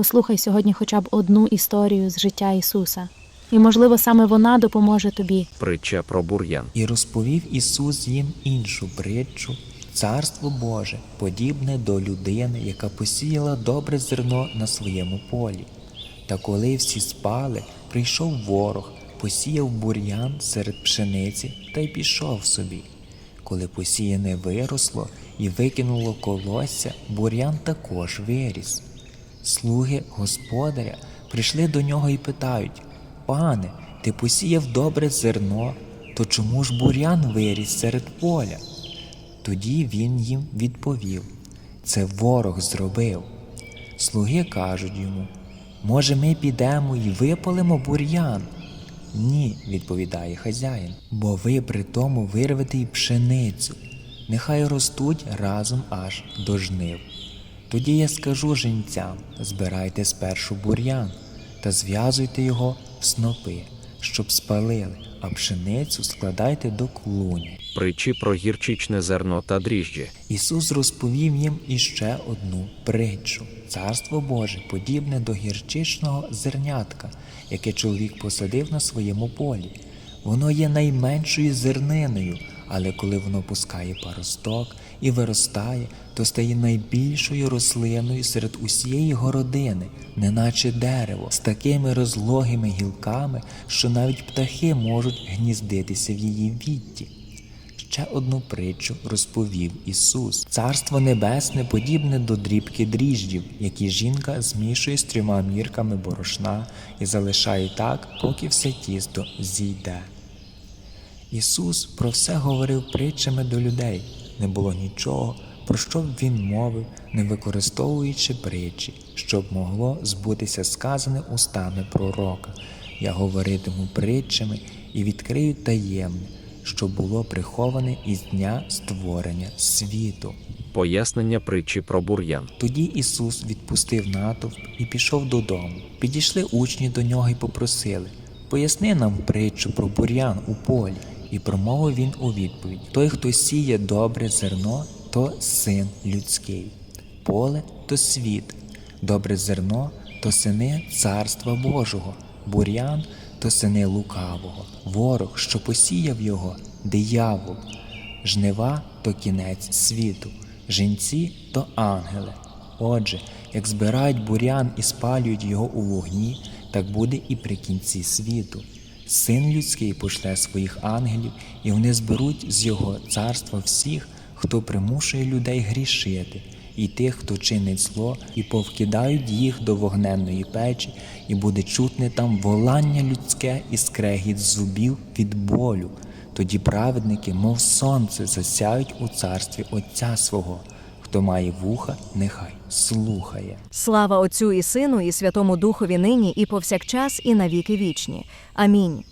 Послухай сьогодні хоча б одну історію з життя Ісуса, і, можливо, саме вона допоможе тобі. Притча про бур'ян. І розповів Ісус їм іншу притчу. Царство Боже подібне до людини, яка посіяла добре зерно на своєму полі. Та коли всі спали, прийшов ворог, посіяв бур'ян серед пшениці та й пішов собі. Коли посіяне виросло і викинуло колосся, бур'ян також виріс. Слуги господаря прийшли до нього і питають: Пане, ти посіяв добре зерно, то чому ж бур'ян виріс серед поля? Тоді він їм відповів: Це ворог зробив. Слуги кажуть йому: Може, ми підемо і випалимо бур'ян? Ні, відповідає хазяїн, бо ви при тому вирвете й пшеницю, нехай ростуть разом аж до жнив. Тоді я скажу жінцям: збирайте спершу бур'ян та зв'язуйте його в снопи, щоб спалили, а пшеницю складайте до клуні. Притчі про гірчичне зерно та дріжджі. Ісус розповів їм іще одну притчу. Царство Боже подібне до гірчичного зернятка, яке чоловік посадив на своєму полі. Воно є найменшою зерниною, але коли воно пускає паросток і виростає, то стає найбільшою рослиною серед усієї городини, неначе дерево, з такими розлогими гілками, що навіть птахи можуть гніздитися в її вітті. Ще одну притчу розповів Ісус. Царство небесне подібне до дрібки дріждів, які жінка змішує з трьома мірками борошна і залишає так, поки все тісто зійде. Ісус про все говорив притчами до людей. Не було нічого, про що б він мовив, не використовуючи притчі, щоб могло збутися сказане устами пророка. Я говоритиму притчами і відкрию таємне, що було приховане із дня створення світу. Пояснення притчі про бур'ян. Тоді Ісус відпустив натовп і пішов додому. Підійшли учні до нього і попросили: Поясни нам притчу про бур'ян у полі. І промовив він у відповідь: Той, хто сіє добре зерно, то син людський, поле то світ, добре зерно то сини царства Божого, бур'ян то сини лукавого, ворог, що посіяв його, диявол, жнива то кінець світу, жінці то ангели. Отже, як збирають бурян і спалюють його у вогні, так буде і при кінці світу. Син людський пошле своїх ангелів, і вони зберуть з його царства всіх, хто примушує людей грішити, і тих, хто чинить зло, і повкидають їх до вогненної печі, і буде чутне там волання людське і скрегіт зубів від болю. Тоді праведники, мов сонце, засяють у царстві Отця свого. Хто має вуха, нехай слухає. Слава Отцю і Сину, і Святому Духові нині, і повсякчас, і навіки вічні. Амінь.